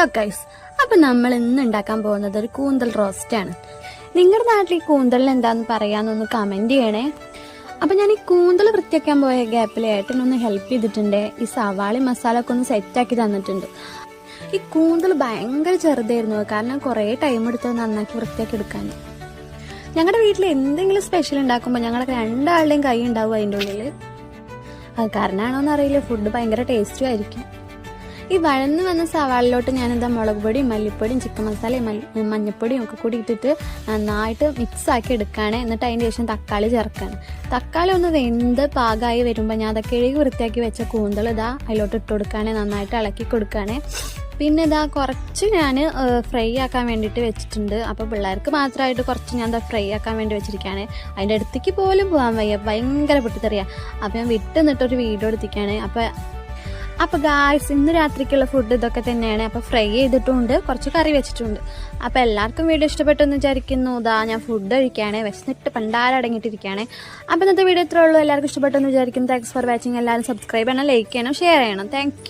Hello guys അപ്പൊ നമ്മൾ ഇന്ന് ഉണ്ടാക്കാൻ പോകുന്നത് ഒരു കൂന്തൽ റോസ്റ്റ് ആണ്. നിങ്ങളുടെ നാട്ടിൽ ഈ കൂന്തലിൽ എന്താന്ന് പറയാന്നൊന്ന് കമന്റ് ചെയ്യണേ. അപ്പൊ ഞാൻ ഈ കൂന്തൽ വൃത്തിയാക്കാൻ പോയ ഗ്യാപ്പിൽ ഏട്ടനൊന്ന് ഹെൽപ്പ് ചെയ്തിട്ടുണ്ട്. ഈ സവാളി മസാല ഒക്കെ ഒന്ന് സെറ്റാക്കി തന്നിട്ടുണ്ട്. ഈ കൂന്തൽ ഭയങ്കര ചെറുതായിരുന്നു. കാരണം കുറേ ടൈം എടുത്ത് നന്നാക്കി വൃത്തിയാക്കി എടുക്കാൻ. ഞങ്ങളുടെ വീട്ടിൽ എന്തെങ്കിലും സ്പെഷ്യൽ ഉണ്ടാക്കുമ്പോൾ ഞങ്ങളുടെ രണ്ടാളുടെയും കൈ ഉണ്ടാവും അതിന്റെ ഉള്ളിൽ അത് കാരണമാണോ എന്നറിയില്ല ഫുഡ് ഭയങ്കര ടേസ്റ്റും ആയിരിക്കും. ഈ വഴന്ന് വന്ന സവാളിലോട്ട് ഞാനെന്താ മുളക് പൊടിയും മല്ലിപ്പൊടിയും ചിക്കൻ മസാലയും മഞ്ഞപ്പൊടിയും ഒക്കെ കൂടി ഇട്ടിട്ട് നന്നായിട്ട് മിക്സ് ആക്കി എടുക്കുകയാണ് എന്നിട്ട് അതിന്റെ ശേഷം തക്കാളി ചേർക്കുകയാണ് തക്കാളി ഒന്ന് വെന്ത് പാകമായി വരുമ്പോൾ ഞാൻ അതൊക്കെ എഴുതി വൃത്തിയാക്കി വെച്ച കൂന്തൾ ഇതാ അതിലോട്ട് ഇട്ട് കൊടുക്കുകയാണ് നന്നായിട്ട് ഇളക്കി കൊടുക്കുകയാണ് പിന്നെ ഇതാ കുറച്ച് ഞാൻ ഫ്രൈ ആക്കാൻ വേണ്ടിയിട്ട് വെച്ചിട്ടുണ്ട്. അപ്പോൾ പിള്ളേർക്ക് മാത്രമായിട്ട് കുറച്ച് ഞാൻ എന്താ ഫ്രൈ ആക്കാൻ വേണ്ടി വെച്ചിരിക്കുകയാണ് അതിന്റെ അടുത്തേക്ക് പോലും പോകാൻ വയ്യ. ഭയങ്കര പൊട്ടിത്തെറിയാം. അപ്പോൾ ഞാൻ വിട്ട് നിന്നിട്ടൊരു വീഡിയോ എടുത്തിരിക്കുകയാണ് അപ്പോൾ അപ്പോൾ ഗായ്സ് ഇന്ന് രാത്രിക്കുള്ള ഫുഡ് ഇതൊക്കെ തന്നെയാണ്. അപ്പോൾ ഫ്രൈ ചെയ്തിട്ടുണ്ട് കുറച്ച് കറി വെച്ചിട്ടുണ്ട്. അപ്പോൾ എല്ലാവർക്കും വീഡിയോ ഇഷ്ടപ്പെട്ടെന്ന് വിചാരിക്കുന്നു. ഇതാ ഞാൻ ഫുഡ് കഴിക്കുകയാണ് വിശന്നിട്ട് പണ്ടാരടങ്ങിയിട്ടിരിക്കുകയാണ് അപ്പോൾ ഇന്നത്തെ വീഡിയോ ഇത്രേ ഉള്ളൂ. എല്ലാവർക്കും ഇഷ്ടപ്പെട്ടെന്ന് വിചാരിക്കുന്നു. താങ്ക്സ് ഫോർ വാച്ചിങ് എല്ലാവരും സബ്സ്ക്രൈബ് ചെയ്യണം ലൈക്ക് ചെയ്യണം ഷെയർ ചെയ്യണം. താങ്ക്